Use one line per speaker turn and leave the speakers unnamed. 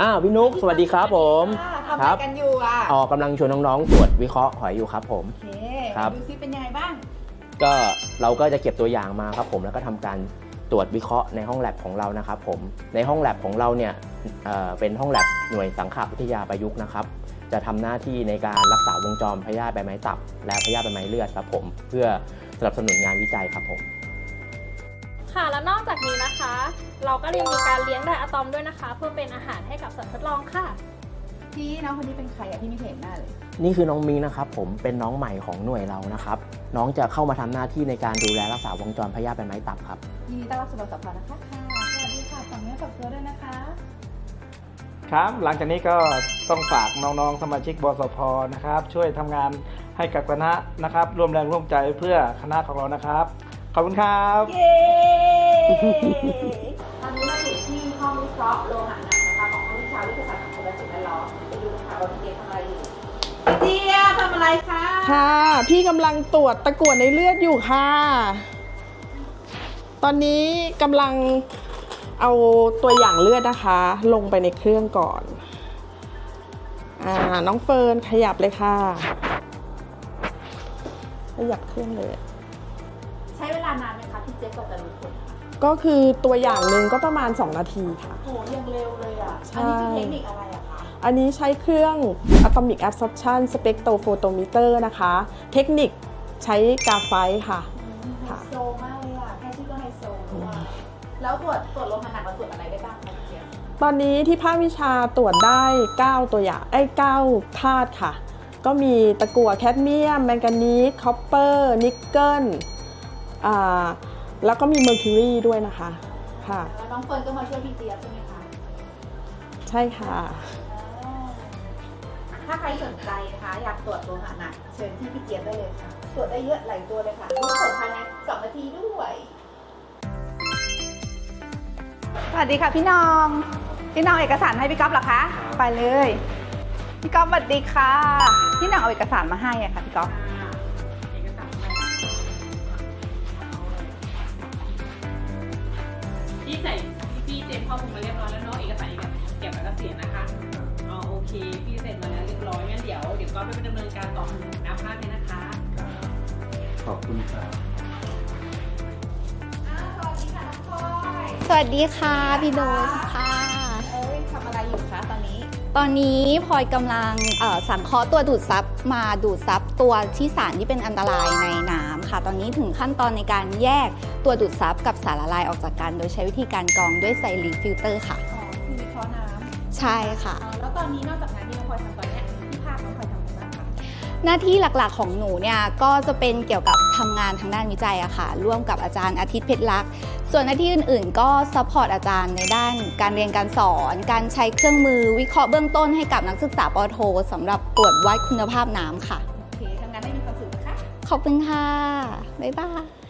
อ้าวพี่นุ๊กสวัสดีครับผม
ค่ะทำ
ค
อะ
รั
ไร
บ
กันอยู่อะ
ออกกำลังชวนน้องๆตรวจวิเคราะห์หอยอยู่ครับผม
โอเค
ครับ
ดูซิเป็นยังไงบ้าง
ก็เราก็จะเก็บตัวอย่างมาครับผมแล้วก็ทำการตรวจวิเคราะห์ในห้องแลบของเรานะครับผมในห้องแลบของเราเนี่ยเอ่อเป็นห้องแลบหน่วยสังขวิทยาประยุกต์นะครับ จะทำหน้าที่ในการรักษาวงจรพยาธิใบไม้ตับ และพยาธิใบไม้เลือดครับผมเพื่อสนับสนุนงานวิจัยครับผม
ค่ะแล้วนอกจากนี้นะคะ เราก็ยังมีการเลี้ยงไดอะตอมด้วยนะคะ เพื่อเป็นอาหารให้กับสัตว์ทดลองค่ะ
พี่น้องคนนี้เป็นใครอะพี่ไม่เคยเห็นหน้าเลย
นี่คือน้องมิงนะครับผมเป็นน้องใหม่ของหน่วยเรานะครับ น้องจะเข้ามาทำหน้าที่ในการดูแลรักษาวงจรพยาธิใบไม้ตับครับ
ยินดีต้อนรับสู่บริษัทพานะคะค่ะสวัสดีค่ะฝากเนื้อฝากตัวด้วยนะคะ
ครับ หลังจากนี้ก็ต้องฝากน้องๆ สมาชิกบสพนะครับ ช่วยทำงานให้กับคณะนะครับ ร่วมแรงร่วมใจเพื่อคณะของเรานะครับ ขอบคุณครับ
เย้ ตอนนี้เราอยู่ที่ห้องวิเคราะห์โลหะหนักนะคะของห้องวิชาวิทยาศาสตร์สังคมและสิ่งแวดล้อมไปดูกันค่ะว่าพี่เจี๊ยบทำอะไรอยู่พี่เจี๊ยบทำอะไรคะ
ค่ะ พี่กำลังตรวจตะกั่วในเลือดอยู่ค่ะ ตอนนี้กำลังเอาตัวอย่างเลือดนะคะ ลงไปในเครื่องก่อนอ่าน้องเฟิร์นขยับเลยค่ะ ขยับเครื่องเลย
ใช้เวลานานไหมคะพี่เจ๊กว่าจะรู้ผล
ก็คือตัวอย่างหนึ่งก็ประมาณ 2 นาทีค่ะ
โหยังเร็วเลยอะ
ใช่
อันนี้คือเทคนิคอะไรอะคะ
อันนี้ใช้เครื่อง Atomic Absorption Spectrophotometer นะคะ เทคนิคใช้กาไฟค่ะ
ไฮโซมากเลยอะ แค่ชื่อก็ไฮโซแล้วอะแล้วตรวจตรวจโลหะหนักเราตรวจอะไรได้บ้างคะพี่เจี๊ยบ
ตอนนี้ที่ภาควิชาตรวจได้ 9 ตัวอย่างไอ้9ธาตุค่ะ ก็มีตะกั่วแคดเมียม แมงกานีสคอปเปอร์ นิกเกิลอ่า แล้วก็มีเมอร์คิวรีด้วยนะคะค่ะ
แล้วน้องเฟิร์นก็มาช่วยพี่เจี๊ยบใช่ไหมคะ
ใช่ค่ะ
อ่าถ้าใครสนใจนะคะ อยากตรวจโลหะหนักเชิญที่พี่เจี๊ยบได้เลยค่ะ ตรวจได้เยอะหลายตัวเลยค่ะรู้ผลภายใน2นาทีด้วย สวัสดีค่ะพี่น้อง พี่น้องเอกสารให้พี่ก๊อฟเหรอคะ ไปเลย พี่ก๊อฟสวัสดีค่ะ พี่น้องเอาเอกสารมาให้อะค่ะพี่ก๊อฟ
ใส่พี่เตรียมข้อมูลมาเรียบร้อยแล้วเนาะเอกสารเกี่ยวกับเกษียณนะคะอ๋อโอเค พี่เสร็จมาแล้วเรียบร้อยงั้นเดี๋ยวเดี๋ยวก็ไปดำเนินการต่อนับภาพเลยนะคะ
ขอบคุณครับ
สวัสดีค่ะน้องพลอย
สวัสดีค่ะพี่โน้ตค่ะ
ตอนนี้
พลอยกำลังเอ่อสังเคราะห์ตัวดูดซับมาดูดซับตัวที่สารที่เป็นอันตรายในน้ำค่ะ ตอนนี้ถึงขั้นตอนในการแยกตัวดูดซับกับสารละลายออกจากกัน โดยใช้วิธีการกรองด้วยไซรีฟิลเตอร์ค่ะ
อ๋อคือวิเคราะห์น้
ใช่ค่ะำ
อ๋อแล้วตอนนี้นอกจากงานที่น้องพลอยทำตอนเนี้
หน้าที่หลักๆของหนูเนี่ยก็จะเป็นเกี่ยวกับทำงานทางด้านวิจัยอะค่ะ ร่วมกับอาจารย์อาทิตย์เพชรลักษณ์ส่วนหน้าที่อื่นๆ ก็ซัพพอร์ตอาจารย์ในด้านการเรียนการสอน การใช้เครื่องมือวิเคราะห์เบื้องต้นให้กับนักศึกษาปอโทสำหรับตรวจวัดคุณภาพน้ำค่ะ
โอเคทำงานได้มีความสุขนะคะ
ขอบคุณค่ะ บ๊ายบาย